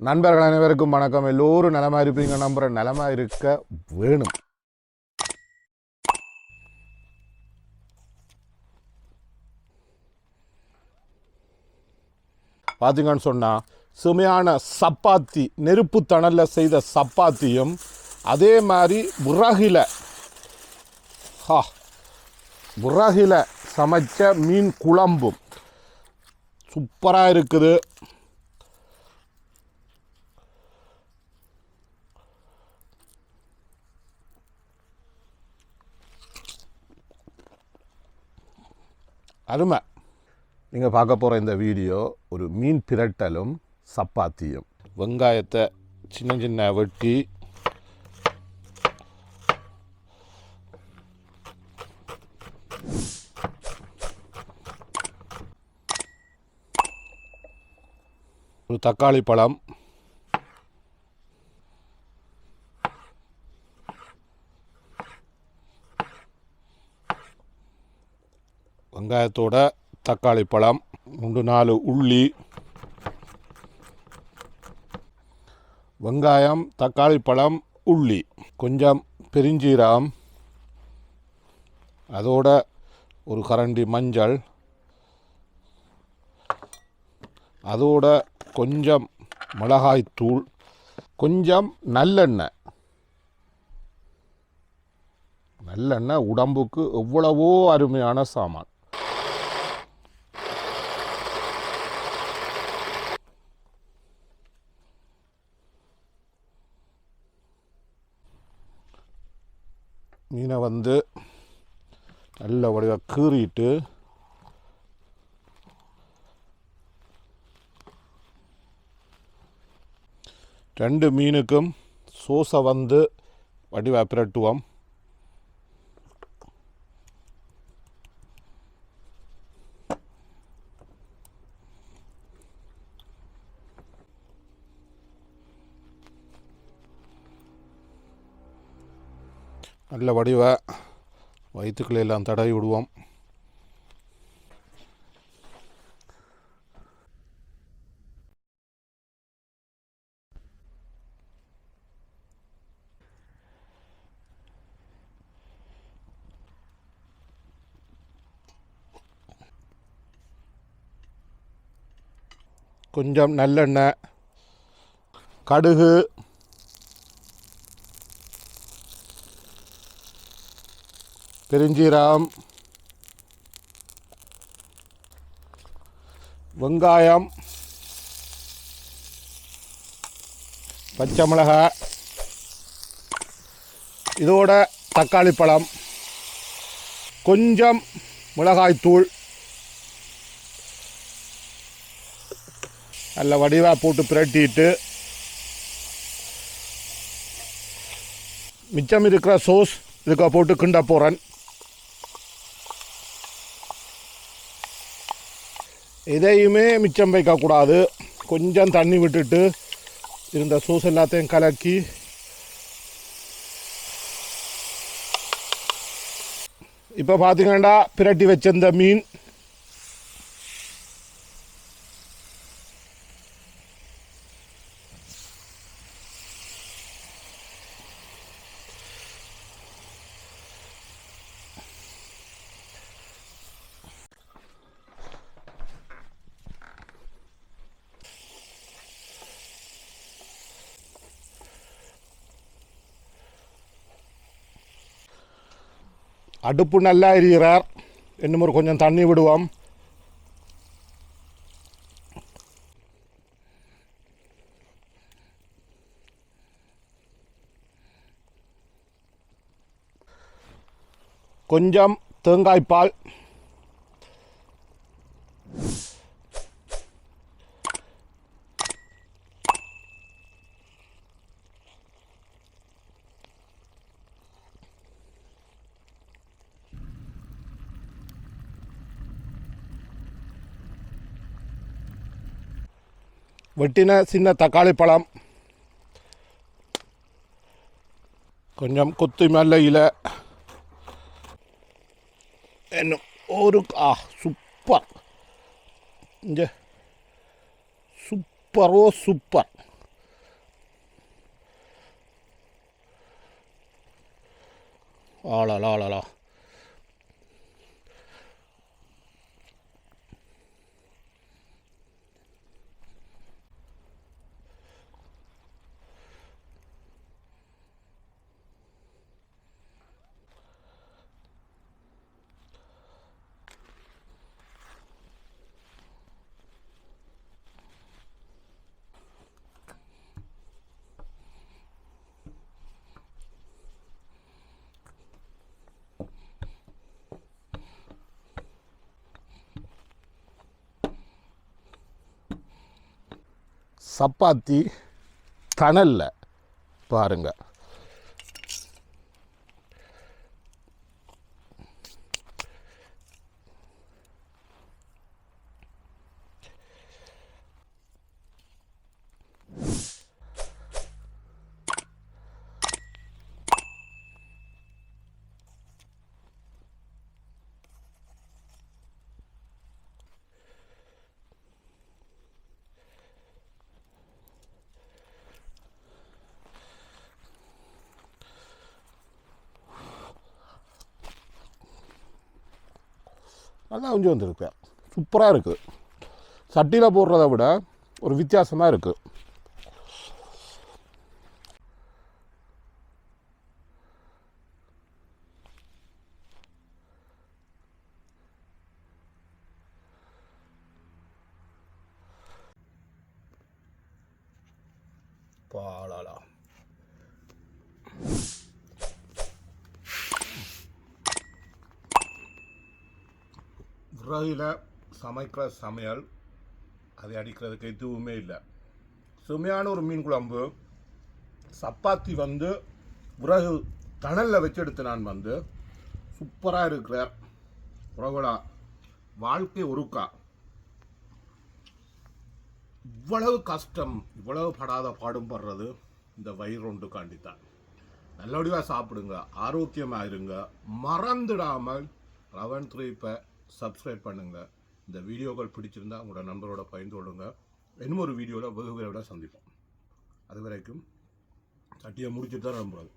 நண்பர்கள் அனைவருக்கும் வணக்கம். எல்லோரும் நிலமா இருப்பீங்க நம்புற நலமா இருக்க வேணும். பார்த்தீங்கன்னு சொன்னால் சுமையான சப்பாத்தி நெருப்பு தணலில் செய்த சப்பாத்தியும் அதே மாதிரி விறகில ஹா விறகில சமைச்ச மீன் குழம்பும். சூப்பராக இருக்குது. அருமை. நீங்கள் பார்க்க போகிற இந்த வீடியோ ஒரு மீன் பிரட்டலும் சப்பாத்தியும். வெங்காயத்தை சின்ன சின்ன வெட்டி ஒரு தக்காளி பழம் வெங்காயத்தோட தக்காளி பழம் மூன்று நாலு உள்ளி வெங்காயம் தக்காளி பழம் உள்ளி கொஞ்சம் பெருஞ்சீரகம் அதோட ஒரு கரண்டி மஞ்சள் அதோட கொஞ்சம் மிளகாய்த்தூள் கொஞ்சம் நல்லெண்ணெய். நல்லெண்ணெய் உடம்புக்கு எவ்வளவோ அருமையான சாமான். மீனை வந்து நல்ல வடிவாக கீறிட்டு ரெண்டு மீனுக்கும் சோசை வந்து வடிவாக பிரட்டுவோம். நல்ல வடிவ. வயிற்றுக்களை எல்லாம் தடவி விடுவோம். கொஞ்சம் நல்லெண்ணெய் கடுகு பெருஞ்சீரகம் வெங்காயம். பச்சை மிளகாய் இதோட தக்காளி பழம். கொஞ்சம் மிளகாய்த்தூள் நல்ல வடிவாக போட்டு பிரட்டிட்டு. மிச்சம் இருக்கிற சோஸ் இதுக்கு போட்டு கிண்ட போகிறேன் எதையுமே மிச்சம் வைக்கக்கூடாது. கொஞ்சம் தண்ணி விட்டுட்டு இருந்த சோஸ் எல்லாத்தையும் கலக்கி இப்போ பார்த்தீங்கன்னா பிரட்டி வச்சிருந்த மீன் அடுப்பு நல்லா எரிகிறார் இன்னும் ஒரு கொஞ்சம் தண்ணி விடுவோம். கொஞ்சம் தேங்காய்ப்பால் வெட்டின சின்ன தக்காளி பழம். கொஞ்சம் கொத்து மேல இலை. இன்னும் ஒரு ஆ சூப்பர் இங்கே. சூப்பரோ சூப்பர் ஆளலா ஆளலா சப்பாத்தி தணலில். பாருங்கள் நல்லா அஞ்சு வந்திருக்கு. சூப்பராக இருக்குது சட்டியில் போடுறத விட ஒரு வித்தியாசமாக இருக்குது பா விறகுல சமைக்கிற சமையல் அதை அடிக்கிறதுக்கு எதுவுமே இல்லை. சுமையான ஒரு மீன் குழம்பு சப்பாத்தி வந்து விறகு தணலில் வச்சு எடுத்து நான் வந்து சூப்பராக இருக்கிற உறவுடா வாழ்க்கை ஒருக்கா. இவ்வளவு கஷ்டம் இவ்வளவு படாத பாடும் படுறது இந்த வயிறு ஒன்று காண்டித்தான் நல்லபடியாக சாப்பிடுங்க ஆரோக்கியமாக இருங்க மறந்துடாமல் ரவன் த்ரீப்பை சப்ஸ்கிரைப் பண்ணுங்க. இந்த வீடியோக்கள் பிடிச்சிருந்தா உங்களோட நண்பரோட பகிர்ந்து கொள்ளுங்க. இன்னும் ஒரு வீடியோவில் வெகு விரைவில் சந்திப்போம். அது வரைக்கும் சட்டியை முடிச்சுட்டு தான் நம்புறது